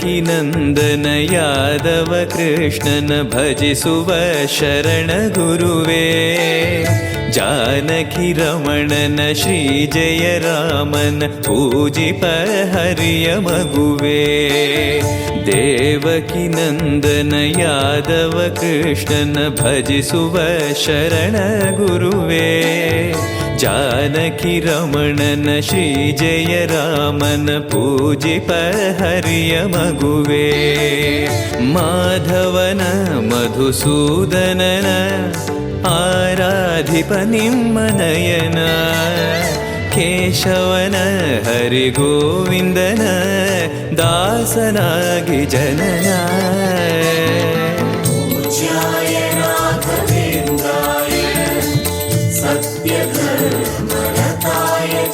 कि नन्दन यादव कृष्णन भज सुव शरण गुरुवे। जानकी रमण न श्री जय रामन पूजिपहर्य मगुवे देवकी नन्दन यादव कृष्णन भज सुव जानकिरमणन श्रीजय रामन पूजिपहर्य मगुवे। माधवन मधुसूदनन आराधिपनिम्मनयन केशवन हरिगोविन्दन दासनागि जनना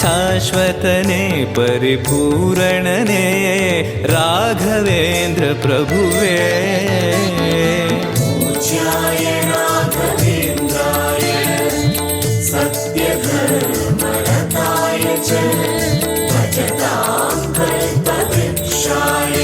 शाश्वतने परिपूरणने राघवेन्द्र प्रभुवे। सत्यधर्मरताय च भजतां कल्पवृक्षाय।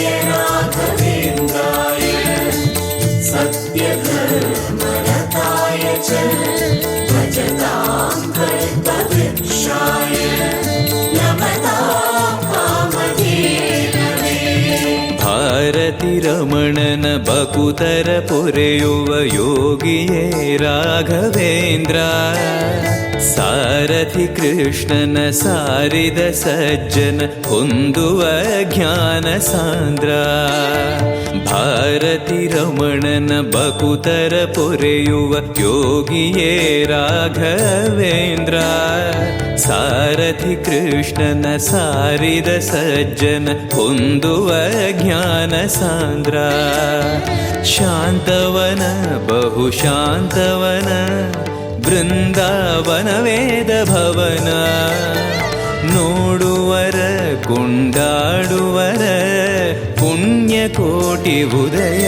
भारति बकुतर पुरयुव योगिये राघवेन्द्र। सारथि कृष्णन सारिद सारिदसज्जन कुन्दुवज्ञान सान्द्रा ಭಾರತಿ ರಮಣನ ಬಕುತರ ಪೊರೆಯುವ ಯೋಗಿಯೇ ರಾಘವೇಂದ್ರ. ಸಾರಥಿ ಕೃಷ್ಣನ ಸಾರಿದ ಸಜ್ಜನ ಹೊಂದುವ ಜ್ಞಾನ ಸಾಂದ್ರ. ಶಾಂತವನ, ಬಹು ಶಾಂತವನ, ಬೃಂದಾವನ ವೇದ ಭವನ. ನೋಡುವರ, ಕೊಂಡಾಡುವರ, ಪುಣ್ಯ ಕೋಟಿ ಉದಯ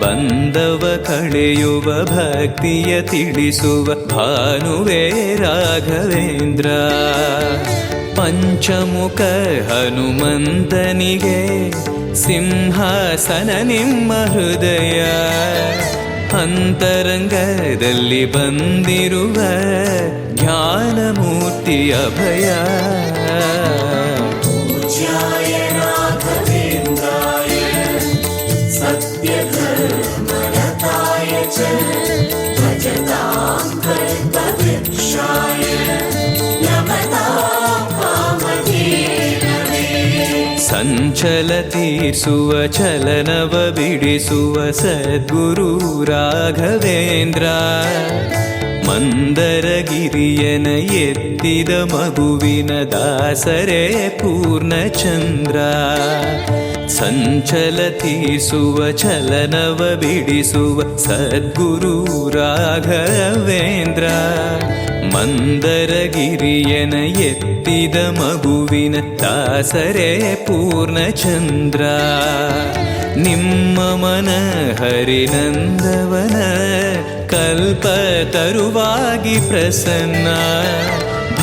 ಬಂದವ ಕಳೆಯುವ ಭಕ್ತಿಯ ತಿಳಿಸುವ ಭಾನುವೇ ರಾಘವೇಂದ್ರ. ಪಂಚಮುಖ ಹನುಮಂತನಿಗೆ ಸಿಂಹಾಸನ ನಿಮ್ಮ ಹೃದಯ. ಅಂತರಂಗದಲ್ಲಿ ಬಂದಿರುವ ಜ್ಞಾನಮೂರ್ತಿ ಅಭಯ. सञ्चलतीर्सुवचलनवबिडिसुव सद्गुरु मन्दरगिरियन यत्तिद मगुविन दासरे पूर्णचन्द्रा। ಮಗುವಿನ ದಾಸರೇ ಸಂಚಲ ತೀರ್ಸುವ ಚಲನವ ಬಿಡಿಸುವ ಸದ್ಗುರು ರಾಘವೇಂದ್ರ. ಮಂದರಗಿರಿಯನ ಎತ್ತಿದ ಮಗುವಿನ ದಾಸರೇ ಪೂರ್ಣಚಂದ್ರ. ನಿಮ್ಮ ಮನ ಹರಿನಂದವನ ಕಲ್ಪ ತರುವಾಗಿ ಪ್ರಸನ್ನ.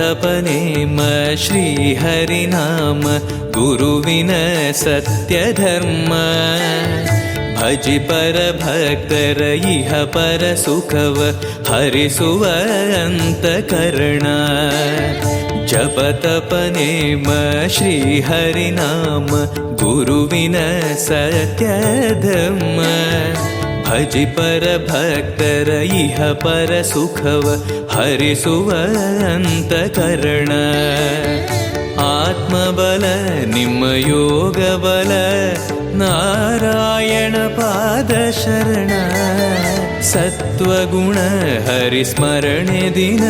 तपनेम श्रीहरिनाम गुरुविन सत्यधर्म। भजि परभक्तर इह परसुखव हरिसुवन्तकर्ण जप तपनेम श्रीहरिनाम गुरुविन सत्यधर्म। ಭಜಿ ಪರ ಭಕ್ತರ ಇಹ ಪರ ಸುಖವ ಹರಿಸುವಂತ ಕರಣ. ಆತ್ಮಬಲ, ನಿಮ್ಮ ಯೋಗಬಲ, ನಾರಾಯಣ ಪಾದ ಶರಣ. ಸತ್ವಗುಣ, ಹರಿಸ್ಮರಣೆ ದಿನ,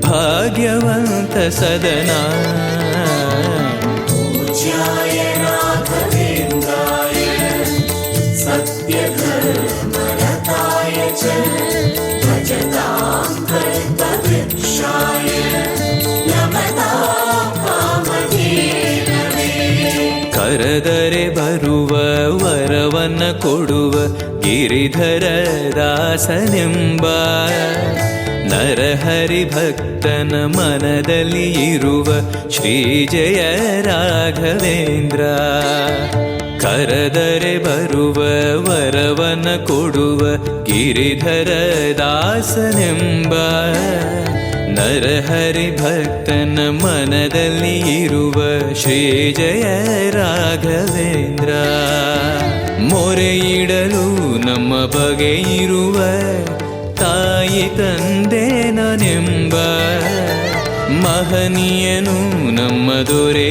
ಭಾಗ್ಯವಂತ ಸದನ. ಪೂಜ್ಯಾಯ ಕರೆದರೆ ಬರುವ ವರವನ್ನ ಕೊಡುವ ಗಿರಿಧರ ದಾಸನೆಂಬ ನರಹರಿ ಭಕ್ತನ ಮನದಲ್ಲಿ ಇರುವ ಶ್ರೀ ಜಯ ರಾಘವೇಂದ್ರ. ಕರೆದರೆ ಬರುವ ವರವನ ಕೊಡುವ ಗಿರಿಧರ ದಾಸನೆಂಬ ನರಹರಿ ಭಕ್ತನ ಮನದಲ್ಲಿ ಇರುವ ಶ್ರೀ ಜಯ ರಾಘವೇಂದ್ರ. ಮೊರೆಯಿಡಲು ನಮ್ಮ ಬಗೆ ಇರುವ ತಾಯಿ ತಂದೆ ನನೆಂಬ. ಮಹನೀಯನು ನಮ್ಮ ದೊರೆ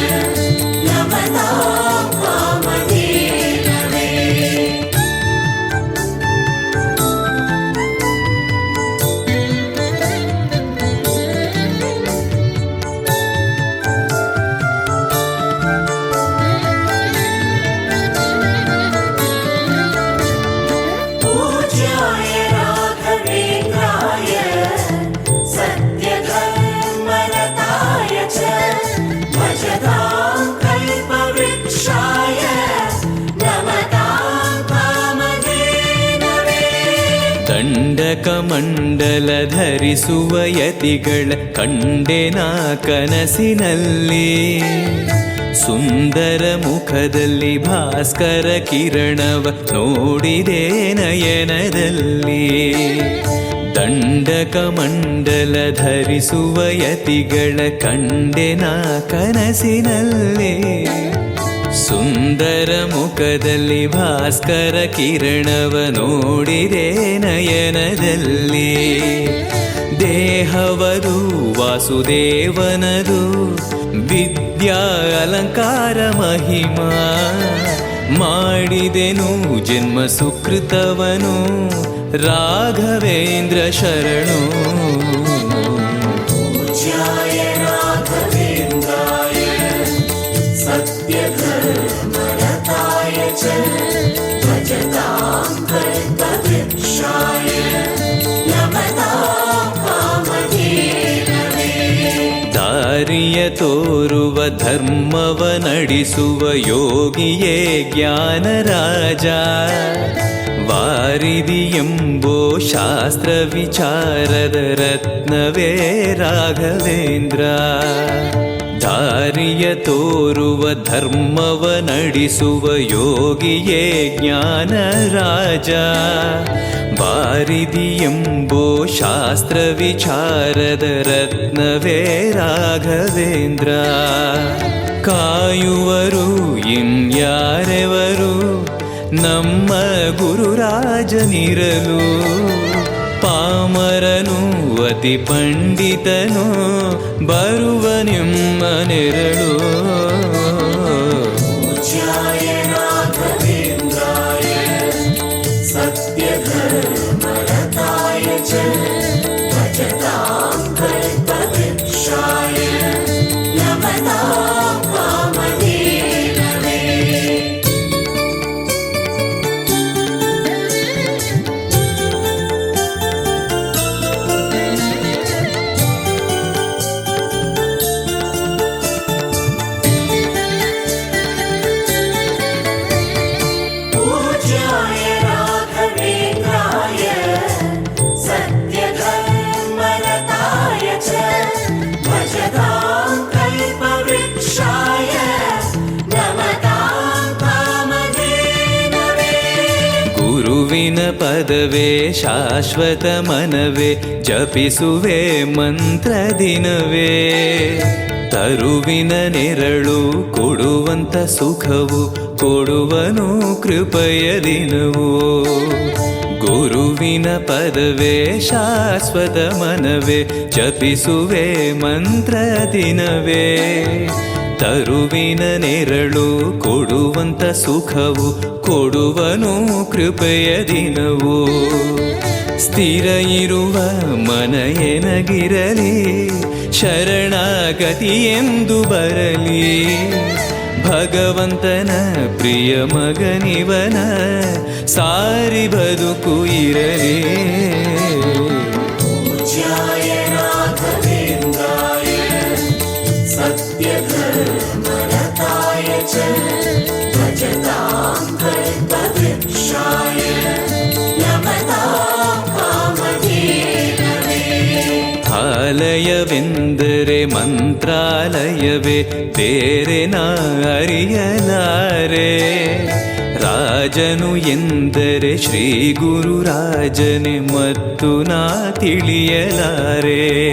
ಧರಿಸುವ ಯತಿಗಳ ನಾ ಕನಸಿನಲ್ಲಿ. ಸುಂದರ ಮುಖದಲ್ಲಿ ಭಾಸ್ಕರ ಕಿರಣವ ನೋಡಿದೆ ನಯನದಲ್ಲಿ. ದಂಡಕ ಮಂಡಲ ಧರಿಸುವ ಯತಿಗಳ ನಾ ಕನಸಿನಲ್ಲಿ. ಸುಂದರ ಮುಖದಲ್ಲಿ ಭಾಸ್ಕರ ಕಿರಣವ ನೋಡಿದೆ ನಯನದಲ್ಲಿ. ದೇಹವರು ವಾಸುದೇವನದು ವಿದ್ಯಾ ಅಲಂಕಾರ ಮಹಿಮಾ ಮಾಡಿದೆನು ಜನ್ಮ ಸುಕೃತವನು ರಾಘವೇಂದ್ರ ಶರಣು. ಸತ್ಯ ಧರ್ಮವ ನಡೆಸುವ ಯೋಗಿಯೇ ಜ್ಞಾನರಾಜ. ವಾರಿದಿ ಎಂಬೋ ಶಾಸ್ತ್ರ ವಿಚಾರದ ರತ್ನವೇ ರಾಘವೇಂದ್ರ. ದಾರಿಯ ತೋರುವ ಧರ್ಮವ ನಡೆಸುವ ಯೋಗಿಯೇ ಜ್ಞಾನರಾಜ. ಬಾರಿದಿ ಎಂಬೋ ಶಾಸ್ತ್ರ ವಿಚಾರದ ರತ್ನವೇ ರಾಘವೇಂದ್ರ. ಕಾಯುವರು ಇನ್ಯಾರೆವರು? ನಮ್ಮ ಗುರುರಾಜನಿರಲು ಪಾಮರನು, ಅತಿ ಪಂಡಿತನು, ಬರುವ ನೆರಳು. return. ಪದವೇ ಶಾಶ್ವತ ಮನವೇ ಜಪಿಸುವೆ ಮಂತ್ರ ದಿನವೇ. ತರುವಿನ ನೆರಳು ಕೊಡುವಂತ ಸುಖವು ಕೊಡುವನು ಕೃಪೆಯ ದಿನವು. ಗುರುವಿನ ಪದವೇ ಶಾಶ್ವತ ಮನವೇ ಜಪಿಸುವೆ ಮಂತ್ರ ದಿನವೇ. ತರುವಿನ ನೆರಳು ಕೊಡುವಂತ ಸುಖವು ಕೊಡುವನು ಕೃಪೆಯ ದಿನವು. ಸ್ಥಿರ ಇರುವ ಮನಯನಗಿರಲಿ ಶರಣಾಗತಿ ಎಂದು ಬರಲಿ. ಭಗವಂತನ ಪ್ರಿಯ ಮಗನಿವನ ಸಾರಿ ಬದುಕು ಇರಲಿ. ಸತ್ಯಧರ್ಮರತಾಯ ಆಲಯವೆಂದರೆ ಮಂತ್ರಾಲಯವೇ ಬೇರೆ ಅರಿಯಲಾರೆ. ರಾಜನು ಎಂದರೆ ಶ್ರೀ ಗುರು ರಾಜನೆ ಮತ್ತು ನಾ ತಿಳಿಯಲಾರೆ.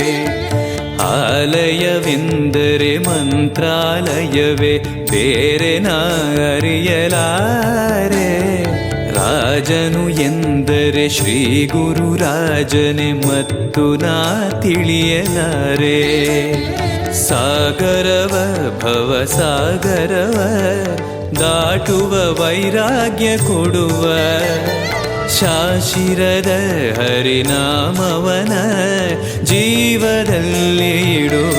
ಆಲಯವೆಂದರೆ ಮಂತ್ರಾಲಯವೇ ಬೇರೆ ಅರಿಯಲಾರೆ. ರಾಜನು ಎಂದರೆ ಶ್ರೀ ಗುರು ರಾಜನೇ ಮತ್ತು ನಾ ತಿಳಿಯಲಾರೆ. ಸಾಗರವ ಭವ ಸಾಗರವ, ದಾಟುವ ವೈರಾಗ್ಯ ಕೊಡುವ. ಶಾಶಿರದ ಹರಿನಾಮವನ ಜೀವದಲ್ಲಿ ಇಡುವ.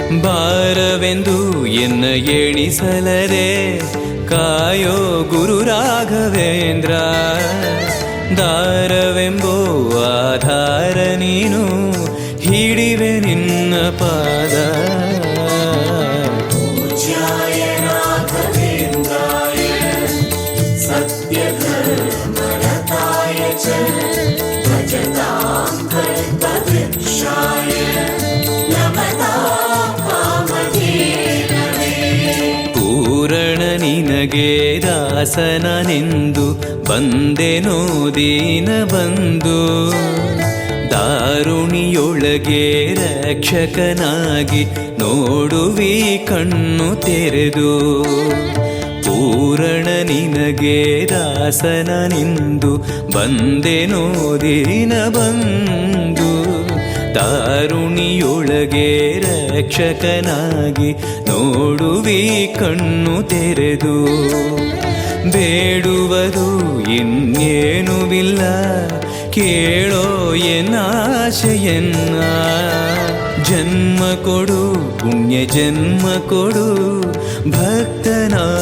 ಬಾರವೆಂದು ಎನ್ನ ಎಣಿಸಲರೆ ಕಾಯೋ ಗುರು ರಾಘವೇಂದ್ರ ದಾರವೆಂಬೋ ಆಧಾರ ನೀನು ಹಿಡಿವೆ ನಿನ್ನ ಪಾದ ಸತ್ಯ ದಾಸನನೆಂದು ಬಂದೆನು ದೀನ ಬಂದು. ದಾರುಣಿಯೊಳಗೆ ರಕ್ಷಕನಾಗಿ ನೋಡುವಿ ಕಣ್ಣು ತೆರೆದು. ಪೂರಣ ನಿನಗೆ ದಾಸನನೆಂದು ಬಂದೆನು ದೀನ ಬಂದು. ದಾರುಣಿಯೊಳಗೆ ರಕ್ಷಕನಾಗಿ ನೋಡುವಿ ಕಣ್ಣು ತೆರೆದು. ಬೇಡುವುದು ಇನ್ನೇನುವಿಲ್ಲ. ಕೇಳೋ ಎನ್ನಾಶೆಯನ್ನ ಜನ್ಮ ಕೊಡು ಪುಣ್ಯ ಜನ್ಮ ಕೊಡು ಭಕ್ತನಾಗಿರಲು.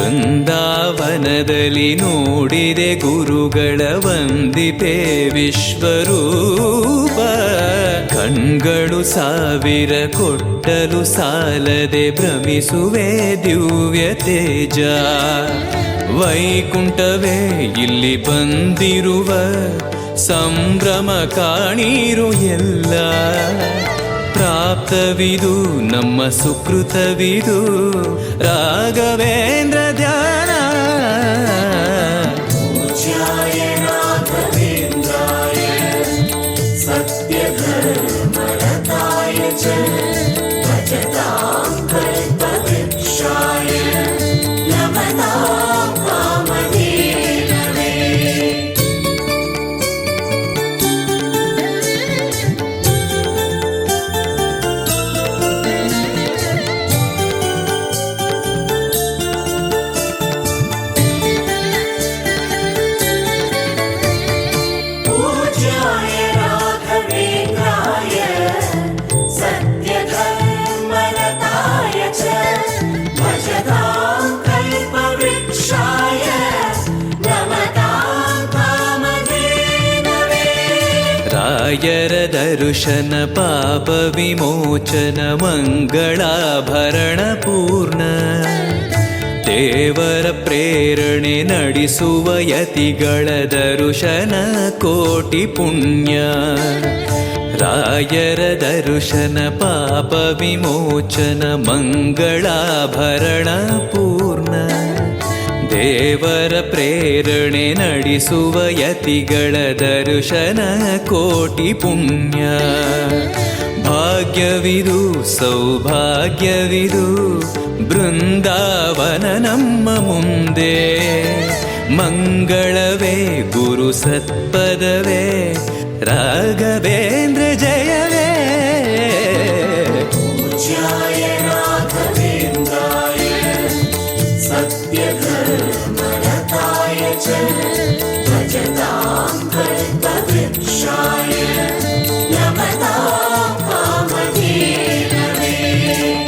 ಬೃಂದಾವನದಲ್ಲಿ ನೋಡಿದೆ ಗುರುಗಳ ವಂದಿತೆ ವಿಶ್ವರೂಪ. ಕಣ್ಗಳು ಸಾವಿರ ಕೊಟ್ಟಲು ಸಾಲದೆ ಭ್ರಮಿಸುವೆ ದಿವ್ಯ ತೇಜ. ವೈಕುಂಠವೇ, ಇಲ್ಲಿ ಬಂದಿರುವ ಸಂಭ್ರಮ ಕಾಣೀರು ಎಲ್ಲ. ಪ್ರಾಪ್ತವಿದು ನಮ್ಮ ಸುಕೃತವಿದು. ರಾಘವೇಂದ್ರ ಧ್ಯಾನ ದರ್ಶನ ಪಾಪ ವಿಮೋಚನ ಮಂಗಳಾಭರಣ ಪೂರ್ಣ ದೇವರ ಪ್ರೇರಣೆ ನಡೆಸುವ ಯತಿಗಳ ದರ್ಶನ ಕೋಟಿ ಪುಣ್ಯ ರಾಯರ ದರ್ಶನ ಪಾಪ ವಿಮೋಚನ ಮಂಗಳಾಭರಣ ಪೂರ್ಣ ದೇವರ ಪ್ರೇರಣೆ ನಡೆಸುವ ಯತಿಗಳ ದರ್ಶನ ಕೋಟಿ ಪುಣ್ಯ. ಭಾಗ್ಯವಿದು, ಸೌಭಾಗ್ಯವಿದು, ಬೃಂದಾವನ ನಮ್ಮ ಮುಂದೆ. ಮಂಗಳವೇ, ಗುರು ಸತ್ಪದವೇ, ರಾಘವೇಂದ್ರ ಜಯವೇ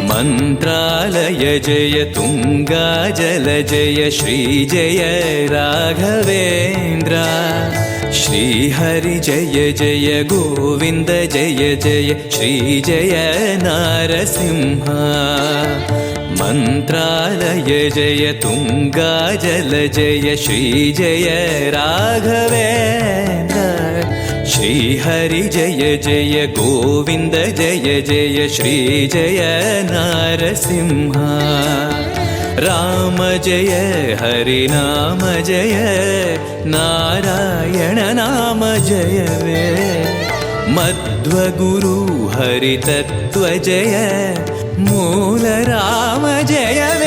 मन्त्रालय जय तुङ्गा जल जय श्री जय राघवेन्द्र। श्रीहरि जय जय गोविन्द जय जय श्री जय नारसिंह मन्त्रालय जय तुङ्गा जल जय श्री जय राघवेन्द्र। श्रीहरि जय जय गोविन्द जय जय श्री जय नारसिंह। राम जय हरिनाम जय नारायण नाम जय वे। जय മൂലരാമ ജയ